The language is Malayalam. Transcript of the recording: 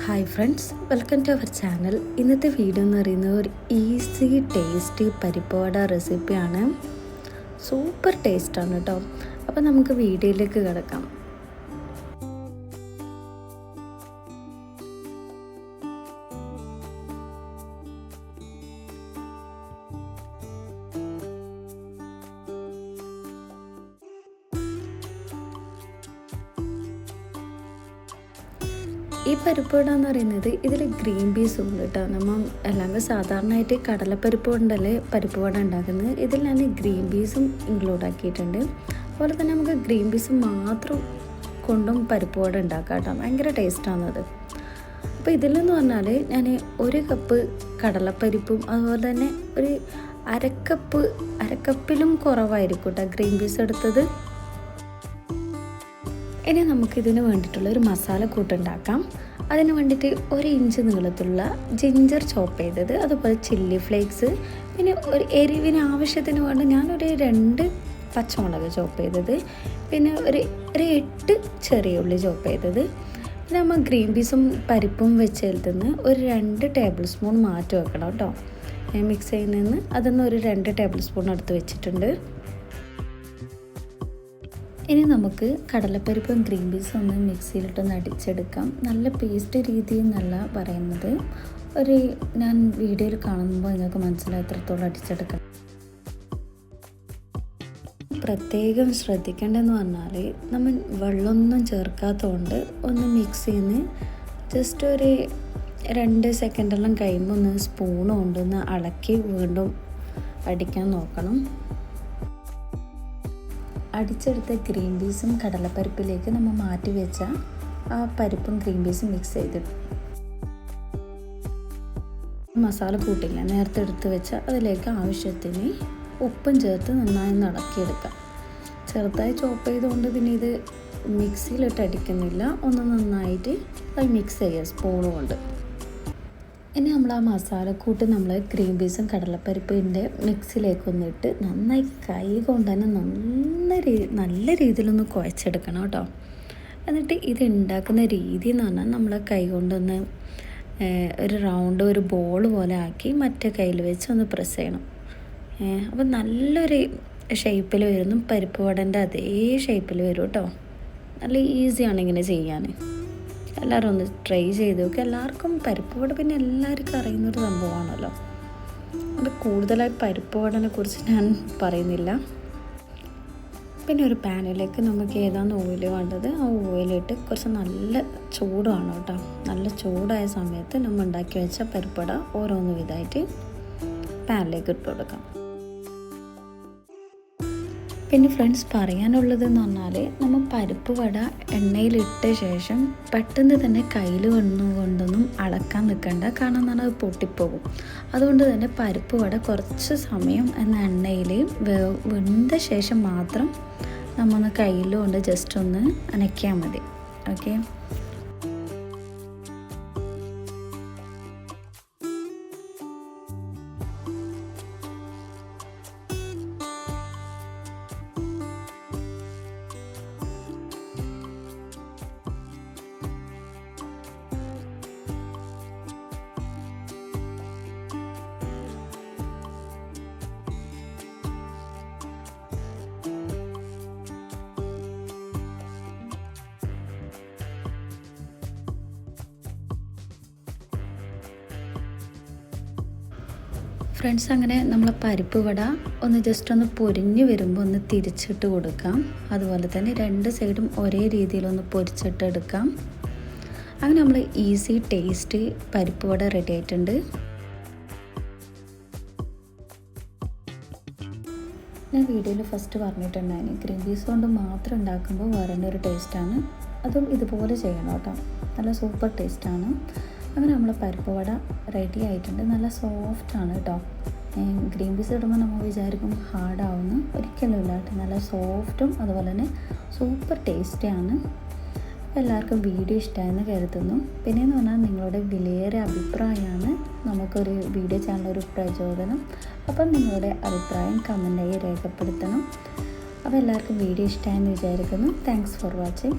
Hi friends welcome to our channel ഇന്നത്തെ വീഡിയോ എന്ന് പറയുന്നത് ഒരു ഈസി ടേസ്റ്റി പരിപ്പുവട റെസിപ്പിയാണ് സൂപ്പർ ടേസ്റ്റാണ് കേട്ടോ അപ്പോൾ നമുക്ക് വീഡിയോയിലേക്ക് കിടക്കാം. ഈ പരിപ്പ് വട എന്ന് പറയുന്നത് ഇതിൽ ഗ്രീൻ പീസ് ഉണ്ട് കേട്ടോ. നമ്മൾ അല്ലാതെ സാധാരണയായിട്ട് കടലപ്പരിപ്പ് കൊണ്ടല്ലേ പരിപ്പ് വട ഉണ്ടാക്കുന്നത്? ഇതിൽ ഞാൻ ഗ്രീൻ പീസും ഇൻക്ലൂഡ് ആക്കിയിട്ടുണ്ട്. അതുപോലെ തന്നെ നമുക്ക് ഗ്രീൻ പീസ് മാത്രം കൊണ്ടും പരിപ്പ് വട ഉണ്ടാക്കാം കേട്ടോ. ഭയങ്കര ടേസ്റ്റാണ് അത്. അപ്പോൾ ഇതിലെന്ന് പറഞ്ഞാൽ ഞാൻ ഒരു കപ്പ് കടലപ്പരിപ്പും അതുപോലെ തന്നെ ഒരു അരക്കപ്പ് അരക്കപ്പിലും കുറവായിരിക്കും കേട്ടോ ഗ്രീൻ പീസ് എടുത്തത്. ഇനി നമുക്കിതിന് വേണ്ടിയിട്ടുള്ള ഒരു മസാല കൂട്ടുണ്ടാക്കാം. അതിന് വേണ്ടിയിട്ട് ഒരു ഇഞ്ച് നീളത്തിലുള്ള ജിഞ്ചർ ചോപ്പ് ചെയ്തത് അതുപോലെ ചില്ലി ഫ്ലേക്സ് പിന്നെ ഒരു എരിവിന് ആവശ്യത്തിന് വേണ്ടി ഞാനൊരു രണ്ട് പച്ചമുളക് ചോപ്പ് ചെയ്തത്. പിന്നെ ഒരു ഒരു എട്ട് ചെറിയ ഉള്ളി ചോപ്പ് ചെയ്തത്. പിന്നെ നമ്മൾ ഗ്രീൻ പീസും പരിപ്പും വെച്ചെടുത്തുനിന്ന് ഒരു രണ്ട് ടേബിൾ സ്പൂൺ മാറ്റി വെക്കണം കേട്ടോ. മിക്സ് ചെയ്യുന്നതിന് അതിൽ ഒരു രണ്ട് ടേബിൾ സ്പൂൺ എടുത്ത് വെച്ചിട്ടുണ്ട്. ഇനി നമുക്ക് കടലപ്പരിപ്പും ഗ്രീൻ പീസും ഒന്ന് മിക്സിയിലിട്ടൊന്ന് അടിച്ചെടുക്കാം നല്ല പേസ്റ്റ് രീതി എന്നല്ല പറയുന്നത്. ഒരു ഞാൻ വീഡിയോയിൽ കാണുമ്പോൾ നിങ്ങൾക്ക് മനസ്സിലായി എത്രത്തോളം അടിച്ചെടുക്കാം. പ്രത്യേകം ശ്രദ്ധിക്കേണ്ടതെന്ന് പറഞ്ഞാൽ നമ്മൾ വെള്ളമൊന്നും ചേർക്കാത്തതുകൊണ്ട് ഒന്ന് മിക്സ് ചെയ്യുന്ന ജസ്റ്റ് ഒരു രണ്ട് സെക്കൻഡെല്ലാം കഴിയുമ്പോൾ ഒന്ന് സ്പൂൺ കൊണ്ടൊന്ന് അളക്കി വീണ്ടും അടിക്കാൻ നോക്കണം. അടിച്ചെടുത്ത ഗ്രീൻ പീസും കടലപ്പരിപ്പിലേക്ക് നമ്മൾ മാറ്റി വെച്ച ആ പരിപ്പും ഗ്രീൻ പീസും മിക്സ് ചെയ്തിടും മസാല കൂട്ടില്ല നേരത്തെ എടുത്ത് വെച്ച അതിലേക്ക് ആവശ്യത്തിന് ഉപ്പും ചേർത്ത് നന്നായി നടക്കിയെടുക്കാം. ചെറുതായി ചോപ്പ് ചെയ്തുകൊണ്ട് പിന്നെ ഇത് മിക്സിയിലിട്ട് അടിക്കുന്നില്ല. ഒന്ന് നന്നായിട്ട് അത് മിക്സ് ചെയ്യുക സ്പൂൺ കൊണ്ട്. ഇനി നമ്മൾ ആ മസാലക്കൂട്ട് നമ്മൾ ഗ്രീൻ പീസും കടലപ്പരിപ്പിന്റെ മിക്സിലേക്ക് ഒന്നിട്ട് നന്നായി കൈ കൊണ്ട് തന്നെ നല്ല രീ നല്ല രീതിയിലൊന്ന് കുഴച്ചെടുക്കണം കേട്ടോ. എന്നിട്ട് ഇത് ഉണ്ടാക്കുന്ന രീതി എന്ന് പറഞ്ഞാൽ നമ്മൾ കൈ കൊണ്ടൊന്ന് ഒരു റൗണ്ട് ഒരു ബോൾ പോലെ ആക്കി മറ്റേ കയ്യിൽ വെച്ച് ഒന്ന് പ്രസ് ചെയ്യണം. അപ്പോൾ നല്ലൊരു ഷേപ്പിൽ വരുന്നു. പരിപ്പ് വടന്റെ അതേ ഷേപ്പിൽ വരും കേട്ടോ. നല്ല ഈസിയാണ് ഇങ്ങനെ ചെയ്യാൻ എല്ലാവരും ഒന്ന് ട്രൈ ചെയ്ത് നോക്കി. എല്ലാവർക്കും പരിപ്പ് വട പിന്നെ എല്ലാവർക്കും അറിയുന്നൊരു സംഭവമാണല്ലോ. അത് കൂടുതലായി പരിപ്പ് വടനെ കുറിച്ച് ഞാൻ പറയുന്നില്ല. പിന്നെ ഒരു പാനിലേക്ക് നമുക്ക് ഏതാണ് ഓയിൽ വേണ്ടത്? ആ ഓയിലിട്ട് കുറച്ച് നല്ല ചൂടാണ് കേട്ടോ. നല്ല ചൂടായ സമയത്ത് നമ്മൾ ഉണ്ടാക്കി വെച്ച പരിപ്പട ഓരോന്ന് വിധമായിട്ട് പാനിലേക്ക് ഇട്ട് കൊടുക്കാം. പിന്നെ ഫ്രണ്ട്സ് പറയാനുള്ളത് എന്ന് പറഞ്ഞാൽ നമ്മൾ പരിപ്പ് വട എണ്ണയിലിട്ട ശേഷം പെട്ടെന്ന് തന്നെ കയ്യിൽ വന്നുകൊണ്ടൊന്നും അളക്കാൻ നിൽക്കണ്ട. കാരണം എന്നാൽ അത് പൊട്ടിപ്പോകും. അതുകൊണ്ട് തന്നെ പരിപ്പ് വട കുറച്ച് സമയം എന്ന എണ്ണയിൽ വെന്ത ശേഷം മാത്രം നമ്മൾ കയ്യിൽ കൊണ്ട് ജസ്റ്റ് ഒന്ന് അനയ്ക്കാൽ മതി. ഓക്കെ ഫ്രണ്ട്സ് അങ്ങനെ നമ്മൾ പരിപ്പ് വട ഒന്ന് ജസ്റ്റ് ഒന്ന് പൊരിഞ്ഞ് വരുമ്പോൾ ഒന്ന് തിരിച്ചിട്ട് കൊടുക്കാം. അതുപോലെ തന്നെ രണ്ട് സൈഡും ഒരേ രീതിയിലൊന്ന് പൊരിച്ചിട്ട് എടുക്കാം. അങ്ങനെ നമ്മൾ ഈസി ടേസ്റ്റ് പരിപ്പ് വട റെഡി ആയിട്ടുണ്ട്. ഞാൻ വീഡിയോയിൽ ഫസ്റ്റ് പറഞ്ഞിട്ടുണ്ടായിരുന്നു ഗ്രീൻ പീസ് കൊണ്ട് മാത്രം ഉണ്ടാക്കുമ്പോൾ വേറെ ഒരു ടേസ്റ്റാണ് അതും ഇതുപോലെ ചെയ്യണം കേട്ടോ. നല്ല സൂപ്പർ ടേസ്റ്റാണ് അങ്ങനെ നമ്മൾ പരിപ്പ് വട റെഡി ആയിട്ടുണ്ട്. നല്ല സോഫ്റ്റ് ആണ് കേട്ടോ ഗ്രീൻ പീസ് ഇടുമ്പോൾ നമ്മൾ വിചാരിക്കും ഹാർഡാവുന്നു ഒരിക്കലും ഇല്ല കേട്ടോ നല്ല സോഫ്റ്റും അതുപോലെ തന്നെ സൂപ്പർ ടേസ്റ്റിയാണ് എല്ലാവർക്കും വീഡിയോ ഇഷ്ടമായെന്ന് കരുതുന്നു. പിന്നെയെന്ന് പറഞ്ഞാൽ നിങ്ങളുടെ വിലയേറെ അഭിപ്രായമാണ്. നമുക്കൊരു വീഡിയോ ചാനൽ ഒരു പ്രചോദനം. അപ്പം നിങ്ങളുടെ അഭിപ്രായം കമന്റായി രേഖപ്പെടുത്തണം. അപ്പോൾ എല്ലാവർക്കും വീഡിയോ ഇഷ്ടമായെന്ന് വിചാരിക്കുന്നു. Thanks for watching